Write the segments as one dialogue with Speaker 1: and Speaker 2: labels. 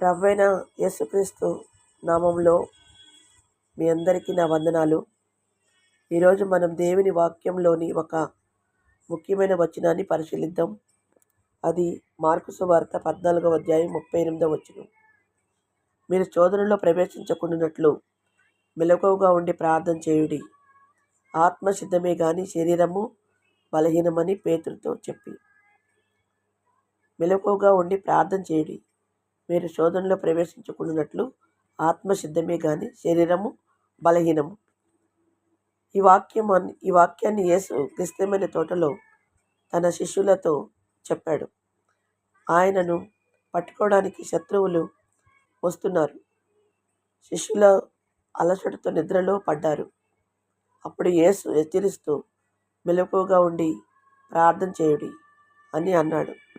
Speaker 1: ప్రభైన యేసుక్రీస్తు నామంలో మీ అందరికీ నా వందనాలు. ఈరోజు మనం దేవుని వాక్యంలోని ఒక ముఖ్యమైన వచనాన్ని పరిశీలిద్దాం. అది మార్కు సువార్త పద్నాలుగవ అధ్యాయం ముప్పై ఎనిమిదవ వచనం. మీరు చోదనలో ప్రవేశించకుండానట్లు మెలకువగా ఉండి ప్రార్థన చేయుడి. ఆత్మ సిద్ధమే కానీ శరీరము బలహీనమని పేతులతో చెప్పి మెలకువగా ఉండి ప్రార్థన చేయుడి. మీరు శోధనలో ప్రవేశించుకున్నట్లు ఆత్మ సిద్ధమే శరీరము బలహీనము. ఈ వాక్యం ఈ వాక్యాన్ని యేసు క్రిస్తమైన తోటలో తన శిష్యులతో చెప్పాడు. ఆయనను పట్టుకోవడానికి శత్రువులు వస్తున్నారు. శిష్యుల అలసటతో నిద్రలో పడ్డారు. అప్పుడు యేసు హెచ్చరిస్తూ మెలకువగా ఉండి ప్రార్థన చేయుడి అని అన్నాడు.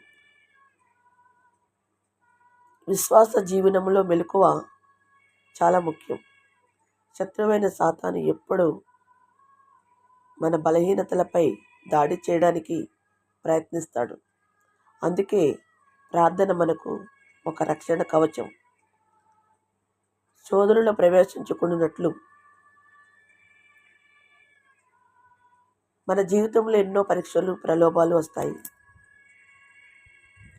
Speaker 1: విశ్వాస జీవనంలో మెలకువ చాలా ముఖ్యం. శత్రువైన సాతాను ఎప్పుడు మన బలహీనతలపై దాడి చేయడానికి ప్రయత్నిస్తాడు. అందుకే ప్రార్థన మనకు ఒక రక్షణ కవచం. శోధనలో ప్రవేశించుకున్నట్లు మన జీవితంలో ఎన్నో పరీక్షలు ప్రలోభాలు వస్తాయి.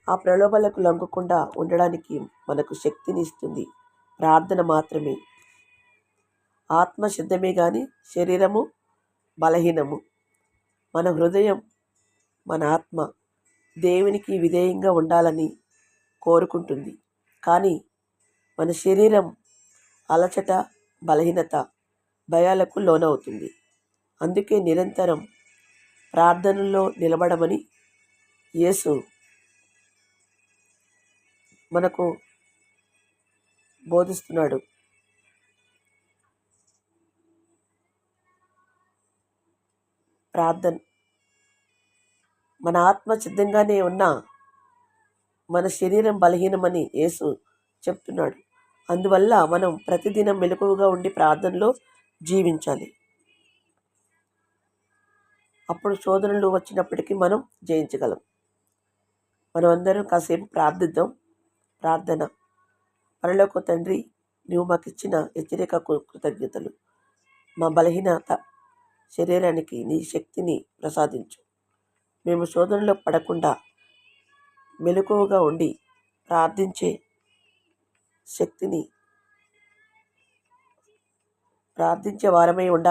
Speaker 1: ఆ ప్రలోభాలకు లొంగకుండా ఉండడానికి మనకు శక్తిని ఇస్తుంది ప్రార్థన మాత్రమే. ఆత్మ సిద్ధమే కానీ శరీరము బలహీనము. మన హృదయం మన ఆత్మ దేవునికి విధేయంగా ఉండాలని కోరుకుంటుంది. కానీ మన శరీరం అలచట బలహీనత భయాలకు లోనవుతుంది. అందుకే నిరంతరం ప్రార్థనలో నిలబడమని యేసు మనకు బోధిస్తున్నాడు. ప్రార్థన. మన ఆత్మ సిద్ధంగానే ఉన్నా మన శరీరం బలహీనమని యేసు చెప్తున్నాడు. అందువల్ల మనం ప్రతిదినం మెలకువగా ఉండి ప్రార్థనలో జీవించాలి. అప్పుడు శోధనలు వచ్చినప్పటికీ మనం జయించగలం. మనం అందరం కాసేపు ప్రార్థిద్దాం. ప్రార్థన. పరలోక తండ్రి నువ్వు మాకు ఇచ్చిన హెచ్చరికకు కృతజ్ఞతలు. మా బలహీనత శరీరానికి నీ శక్తిని ప్రసాదించు. మేము శోధనలో పడకుండా మెలకువగా ఉండి ప్రార్థించే శక్తిని ప్రార్థించే వారమై ఉండ